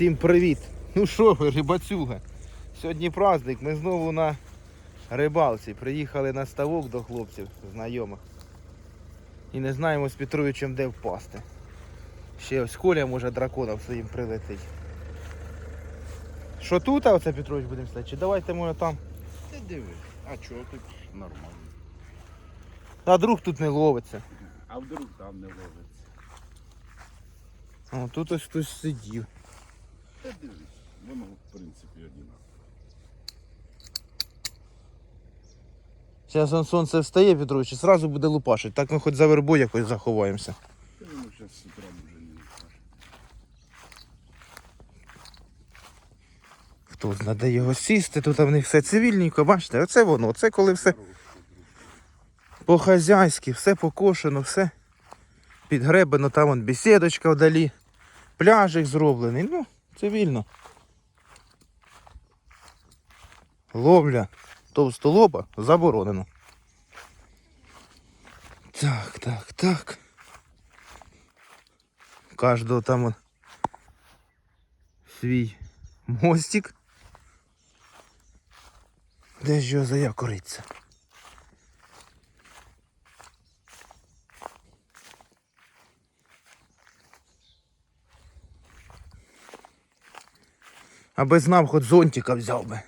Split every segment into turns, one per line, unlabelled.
Всім привіт! Ну що ви, рибацюга? Сьогодні праздник, ми знову на рибалці. Приїхали на ставок до хлопців, знайомих. І не знаємо з Петровичем де впасти. Ще ось Коля може драконом своїм прилетить. Що тут, а оце Петрович будемо стати? Чи давайте може там.
Ти диви, а чого тут нормально?
А друг тут не ловиться.
А вдруг там не ловиться?
О, тут ось хтось сидів.
Та дивись, воно в принципі одинаково.
Зараз он сонце встає, Петрович, і зразу буде лупашить. Так ми хоч за вербою якось заховаємося.
Та воно зараз з утра вже не літає.
Хто знає, де його сісти, тут в них все цивільненько, бачите, оце воно, це коли все по-хазяйськи, все покошено, все підгребено, там вон бесідочка вдалі, пляжик зроблений, ну, цивільно. Ловля товстолоба заборонено. Так, так, так. Кожного там он свій мостик. Де ж його заякориться? Аби знав, хоч зонтика взяв би.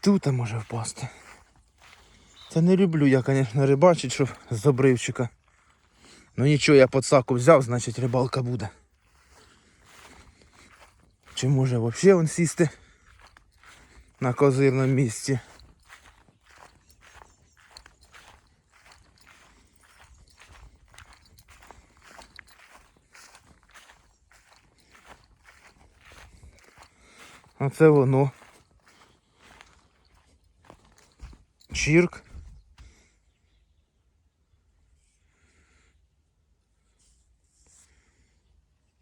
Тут може впасти. Та не люблю я, звісно, рибачить, щоб з обривчика. Ну нічого, я подсаку взяв, значить рибалка буде. Чи може взагалі він сісти на козирному місці? Оце воно. Чірк.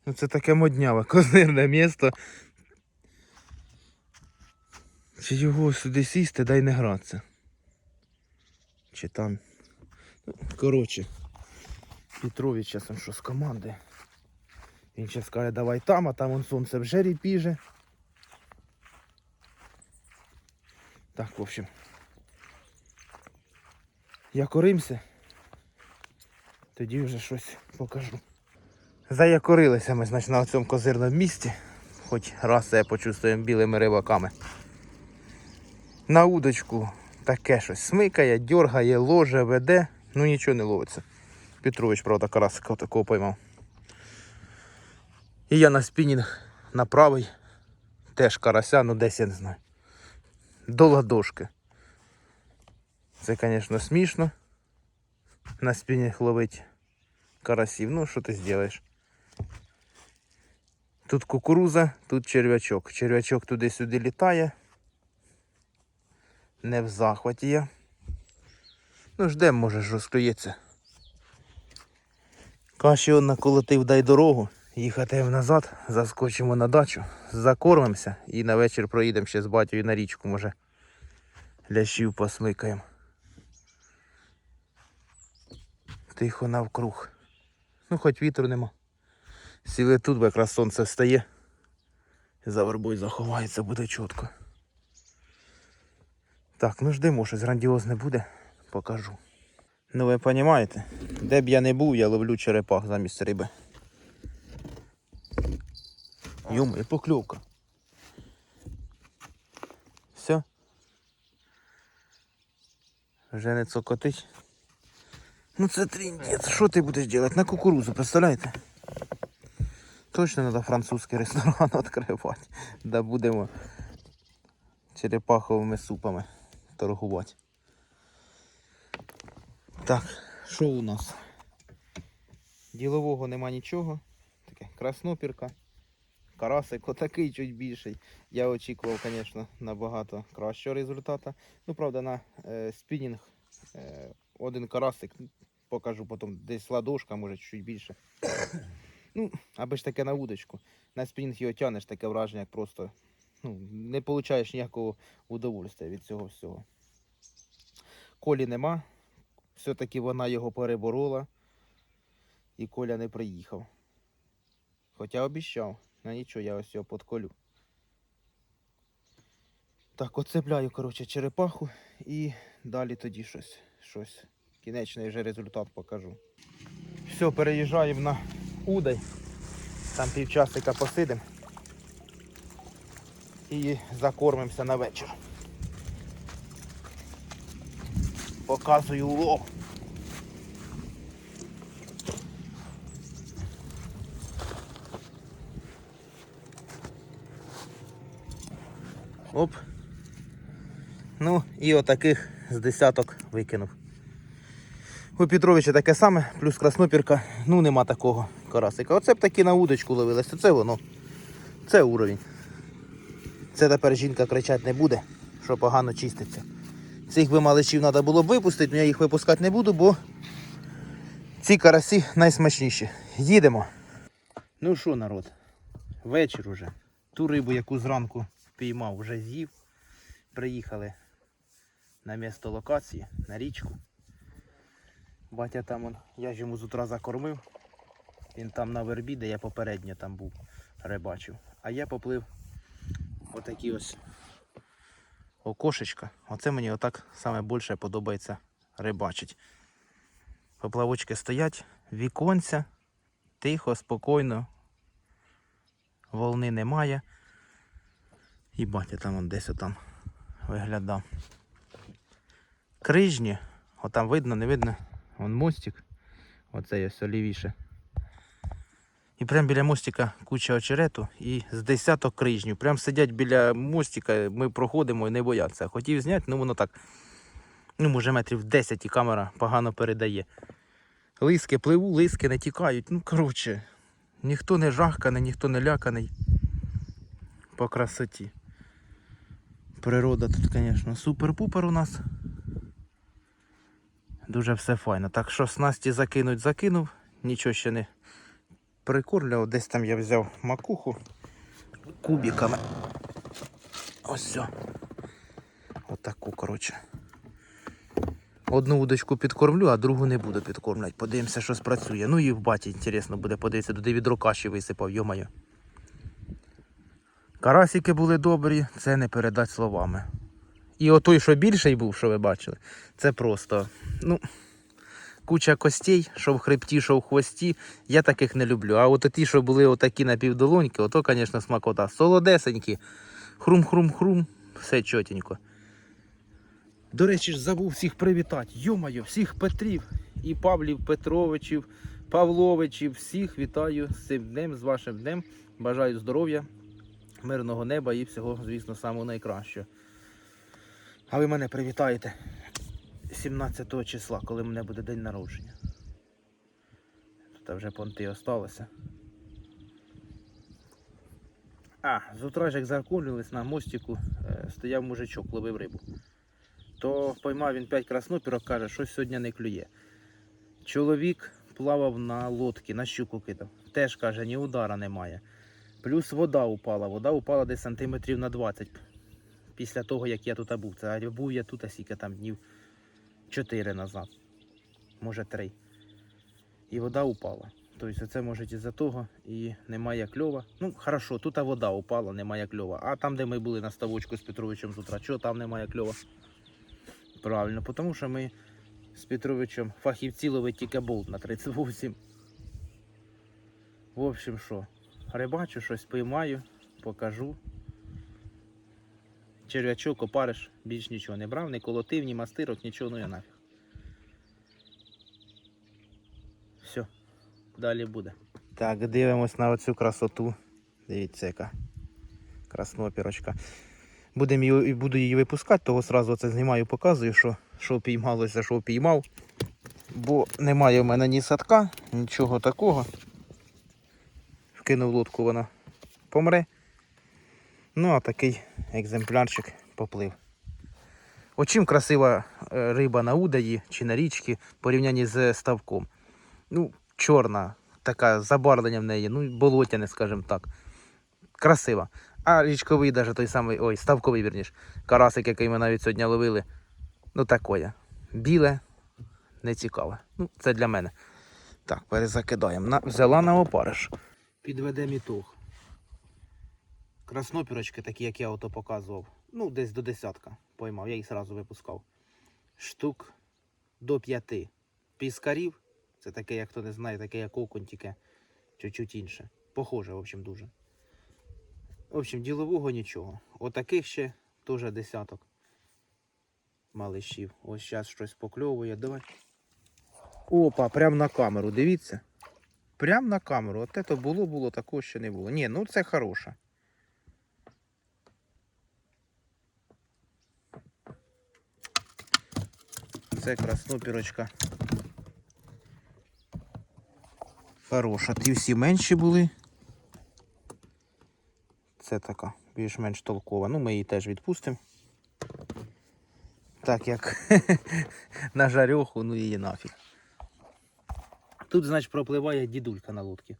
Ну це таке модняве, козирне місто. Чи його сюди сісти, дай не гратися. Чи там. Ну, Коротше, Петрович часом що з команди. Він зараз каже, давай там, а там он сонце вже ріпіже. Так, в общем. Якоримся. Тоді вже щось покажу. Заякорилися ми, значить, на цьому козирному місці. Хоч раз це почувствуємо білими рибаками. На удочку таке щось смикає, дергає, ложе, веде, ну нічого не ловиться. Петрович, правда, карасика такого поймав. І я на спінінг на правий. Теж карася, ну десь я не знаю. До ладошки. Це, звісно, смішно. На спінінг ловить карасів. Ну, що ти зробиш? Тут кукуруза, тут черв'ячок. Черв'ячок туди-сюди літає. Не в захваті я. Ну, ждемо, може, ж розклюється. Каші он наколотив дай дорогу. Їхати назад, заскочимо на дачу, закормимося і на вечір проїдемо ще з батькою на річку, може. Лящів посмикаємо. Тихо навкруг. Ну, хоч вітру нема. Сіли тут, бо якраз сонце встає. За вербою заховається, буде чітко. Так, ну ждемо, щось грандіозне буде, покажу. Ну ви розумієте, де б я не був, я ловлю черепах замість риби. Йому, і покльовка. Все. Вже не цокотить. Ну це тріндець. Що ти будеш робити? На кукурузу, представляєте? Точно треба французький ресторан відкривати. Да будемо черепаховими супами торгувати. Так, що у нас? Ділового нема нічого. Таке краснопірка. Карасик отакий чуть більший. Я очікував, звісно, набагато кращого результату. Ну, правда, на е, спінінг е, один карасик, покажу потім, десь ладошка, може чуть більше. ну, аби ж таке на удочку. На спінінг його тянеш, таке враження, як просто ну, не получаєш ніякого удовольствия від цього всього. Колі нема. Все-таки вона його переборола. І Коля не приїхав. Хоча обіщав. Ну нічого, я ось його подколю. Так, оцепляю, коротше, черепаху і далі тоді щось. щось. Кінечний вже результат покажу. Все, переїжджаємо на Удай. Там півчасика посидимо. І закормимося на вечір. Показую улов. Оп. Ну і отаких з десяток викинув. У Петровича таке саме, плюс краснопірка, ну нема такого карасика. Оце б таки на удочку ловилося, це воно. Це уровень. Це тепер жінка кричати не буде, що погано чиститься. Цих би маличів треба було б випустити, але я їх випускати не буду, бо ці карасі найсмачніші. Їдемо. Ну що, народ, вечір уже. Ту рибу, яку зранку впіймав, вже з'їв. Приїхали на місто локації, на річку. Батя там он, я ж йому з утра закормив. Він там на вербі, де я попередньо там був, рибачив. А я поплив отакі ось окошечка. Оце мені отак саме більше подобається рибачить. Поплавочки стоять, віконця, тихо, спокійно, волни немає. І батя там он десь отам виглядав. Крижні, отам видно, не видно. Вон мостик. Оце ось лівіше. І прямо біля мостика куча очерету і з десяток крижнів. Прям сидять біля мостика, ми проходимо і не бояться. Хотів зняти, ну воно так. Ну, може метрів 10 і камера погано передає. Лиски пливу, лиски не тікають. Ну, коротше, ніхто не жахканий, ніхто не ляканий. По красоті. Природа тут, звісно, супер-пупер у нас. Дуже все файно. Так що снасті закинуть, закинув, нічого ще не прикормлював. Десь там я взяв макуху кубиками. Ось все. Отаку, коротше. Одну удочку підкормлю, а другу не буду підкормляти. Подивимося, що спрацює. Ну і в баті інтересно буде подивитися, туди відро каші висипав, йомаю. Карасики були добрі, це не передать словами. І отой, що більший був, що ви бачили, це просто, ну, куча костей, що в хребті, що в хвості. Я таких не люблю. А от ті, що були отакі на півдолоньки, ото, звісно, смакота. Солодесенькі. Хрум-хрум-хрум, все чотенько. До речі, ж забув всіх привітати. Йомаю, всіх Петрів і Павлів Петровичів, Павловичів, всіх вітаю з цим днем, з вашим днем. Бажаю здоров'я, мирного неба і всього, звісно, самого найкращого. А ви мене привітаєте 17 числа, коли мене буде день народження. Тут вже понти осталося. А, з утра ж як заколювались на мостику, е, стояв мужичок, ловив рибу. То поймав він 5 краснопірок, каже, що сьогодні не клює. Чоловік плавав на лодці, на щуку кидав. Теж каже, ні удара немає. Плюс вода упала. Вода упала десь сантиметрів на 20 після того, як я тут був. Це був я тут, скільки там днів 4 назад, може 3. І вода упала. Тобто це може із-за того і немає кльова. Ну, хорошо, тут вода упала, немає кльова. А там, де ми були на ставочку з Петровичем з утра, чого там немає кльова? Правильно, тому що ми з Петровичем фахівці ловить тільки болт на 38. В общем, що, рибачу, щось поймаю, покажу. Черв'ячок, опариш, більш нічого не брав, ні колотив, ні мастирок, нічого, ну я нафіг. Все, далі буде. Так, дивимось на оцю красоту. Дивіться, яка краснопірочка. Будем її, буду її випускати, того одразу це знімаю, показую, що, що піймалося, що піймав. Бо немає в мене ні садка, нічого такого. Вкинув лодку, вона помре. Ну, а такий екземплярчик поплив. Очим красива е, риба на удаї чи на річці в порівнянні з ставком. Ну, чорна, така забарвлення в неї, ну, болотяне, скажімо так. Красива. А річковий даже той самий, ой, ставковий вірніш. Карасик, який ми навіть сьогодні ловили. Ну такое. Біле, не цікаве. Ну, це для мене. Так, перезакидаємо. На, взяла на опариш. Підведемо ітог. Краснопірочки, такі, як я ото показував. Ну, десь до десятка поймав, я їх одразу випускав. Штук до п'яти. Піскарів, це таке, як хто не знає, таке як окунь, тільки чуть-чуть інше. Похоже, в общем, дуже. В общем, ділового нічого. Отаких ще теж десяток малишів. Ось зараз щось покльовує. Давай. Опа, прям на камеру, дивіться. Прям на камеру. От це було, було, такого ще не було. Ні, ну це хороше. Це краснопірочка. Хороша. Ті всі менші були. Це така більш-менш толкова. Ну, ми її теж відпустимо. Так як на жарьоху, ну її нафіг. Тут, значить, пропливає дідулька на лодці.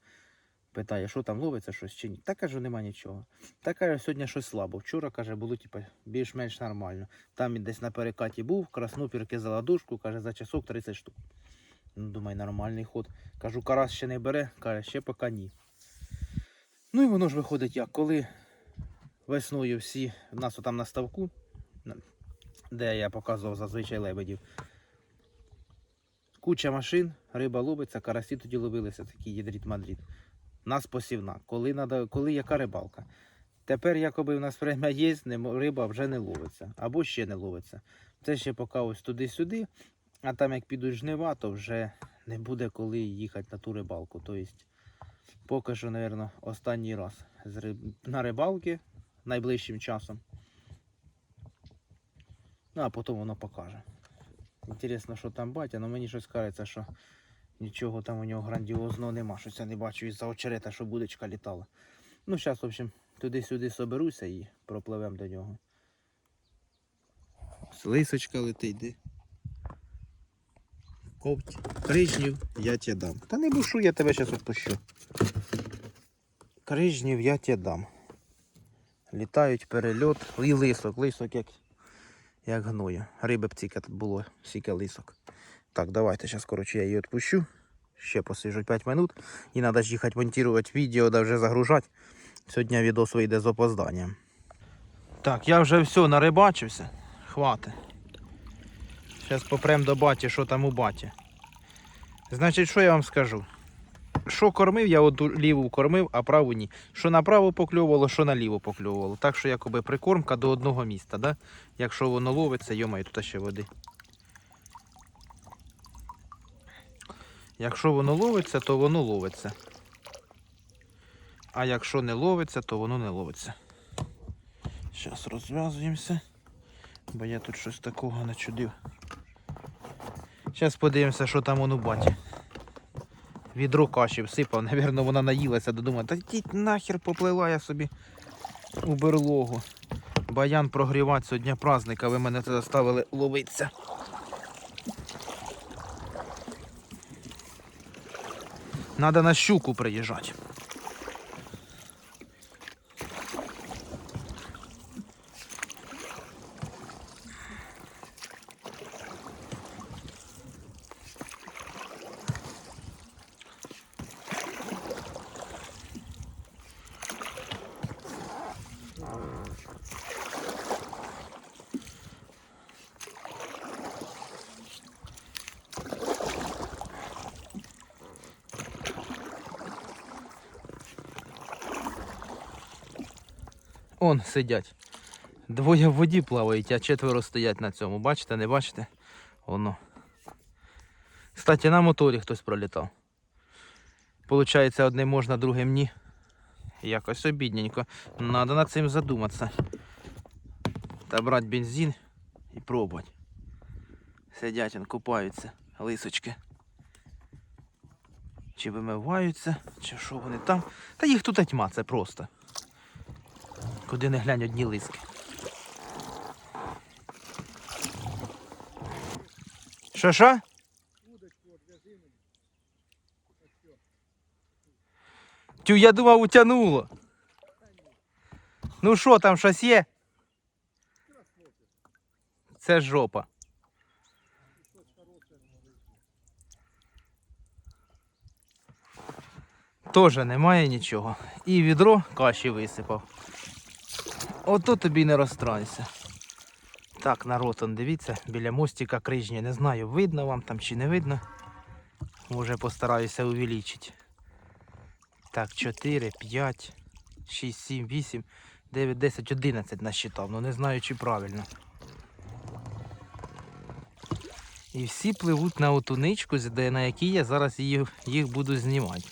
Питає, що там ловиться щось чи ні. Та кажу, нема нічого. Та каже, сьогодні щось слабо. Вчора, каже, було типу, більш-менш нормально. Там десь на перекаті був, краснопір кизала дужку, каже, за часок 30 штук. Ну, думаю, нормальний ход. Кажу, карас ще не бере, каже, ще поки ні. Ну і воно ж виходить як, коли весною всі, в нас там на ставку, де я показував зазвичай лебедів. Куча машин, риба ловиться, карасі тоді ловилися, такі єдріт мадріт. Нас посівна. Коли, надо, коли яка рибалка? Тепер, якоби в нас время є, риба вже не ловиться. Або ще не ловиться. Це ще поки ось туди-сюди, а там як підуть жнива, то вже не буде коли їхати на ту рибалку. Тобто, поки що, мабуть, останній раз на рибалки найближчим часом. Ну, а потім воно покаже. Інтересно, що там батя, але мені щось кажеться, що нічого там у нього грандіозного нема. Щось я не бачу із-за очерета, що будочка літала. Ну, зараз, в общем, туди-сюди соберуся і пропливемо до нього. Лисочка летить, де? Ковть. Крижнів я тебе дам. Та не бушу, я тебе зараз відпущу. Крижнів я тебе дам. Літають перельот. І лисок, лисок як, як гноє. Риби б тільки тут було, стільки лисок. Так, давайте зараз, коротше, я її відпущу. Ще посижу 5 минут. І треба ж їхати монтувати відео, да вже загружати. Сьогодні відос вийде з опозданням. Так, я вже все нарибачився. Хвати. Зараз попрем до баті, що там у баті. Значить, що я вам скажу? Що кормив, я одну ліву кормив, а праву ні. Що направо покльовувало, що наліво покльовувало. Так що якоби прикормка до одного міста, да? Якщо воно ловиться, йомаю, тут ще води. Якщо воно ловиться, то воно ловиться. А якщо не ловиться, то воно не ловиться. Зараз розв'язуємося. Бо я тут щось такого начудив. Зараз подивимося, що там он у баті. Відро каші всипав, Навірно, вона наїлася, додумала, та йдіть нахер поплила я собі у берлогу. Баян прогрівати сьогодні праздника, ви мене це заставили ловитися. Надо на щуку приїжджати. Он сидять. Двоє в воді плавають, а четверо стоять на цьому. Бачите, не бачите? Воно. Кстати, на моторі хтось пролітав. Получається, одним можна, другим ні. Якось обідненько. Надо над цим задуматися. Та брати бензин і пробувати. Сидять, купаються, лисочки. Чи вимиваються, чи що вони там. Та їх тут тьма, це просто. Куди не глянь одні лиски. Що що? Тю, я думав, утягнуло. Ну що там щось є? Це жопа. Тоже немає нічого. І відро каші висипав. Ото тобі не розстройся. Так, народ, он, дивіться, біля мостика крижні. Не знаю, видно вам там чи не видно. Може постараюся увеличити. Так, 4, 5, 6, 7, 8, 9, 10, 11 насчитав. Ну не знаю, чи правильно. І всі пливуть на оту ничку, на якій я зараз їх, їх буду знімати.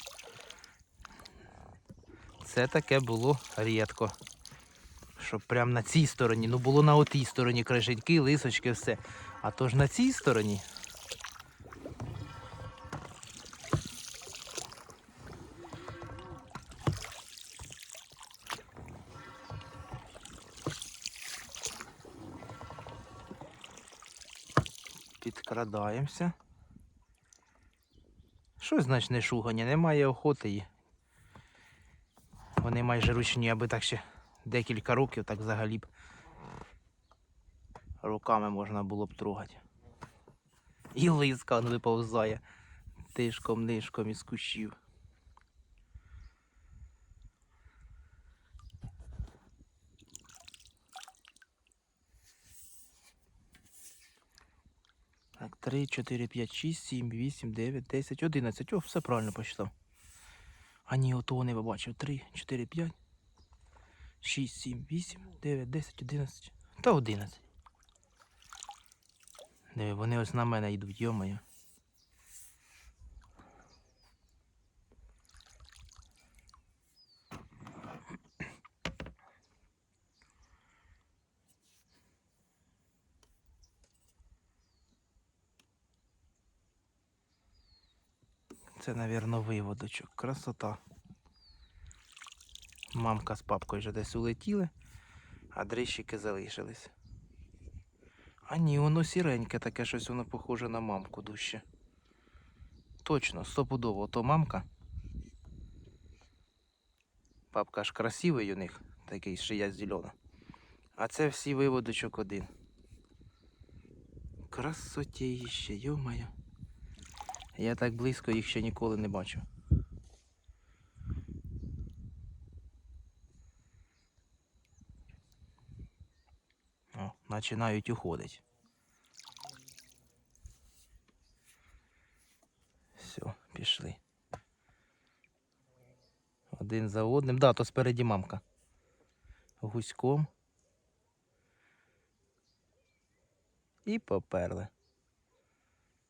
Це таке було рідко. Щоб прям на цій стороні. Ну було на отій стороні криженьки, лисочки, все. А то ж на цій стороні. Підкрадаємося. Що значить не шугані? Немає охоти. Вони майже ручні, аби так ще декілька років, так взагалі б руками можна було б трогати. І лиска виповзає тишком нишком із кущів. Так, 3, 4, 5, 6, 7, 8, 9, 10, 11. О, все правильно посчитав. А ні, ото не побачив. 3, 4, 5, 6, 7, 8, 9, 10, 11. Та 11. Диви, вони ось на мене йдуть, йомаю. Це, напевно, виводочок. Красота. Мамка з папкою вже десь улетіли, а дрищики залишились. А ні, воно сіреньке, таке щось воно похоже на мамку дужче. Точно, стопудово, то мамка. Папка ж красивий у них, такий шия зелена. А це всі виводочок один. Красотіще, йомаю. Я так близько їх ще ніколи не бачив. О, починають уходити. Все, пішли. Один за одним. Да, то спереді мамка. Гуськом. І поперли.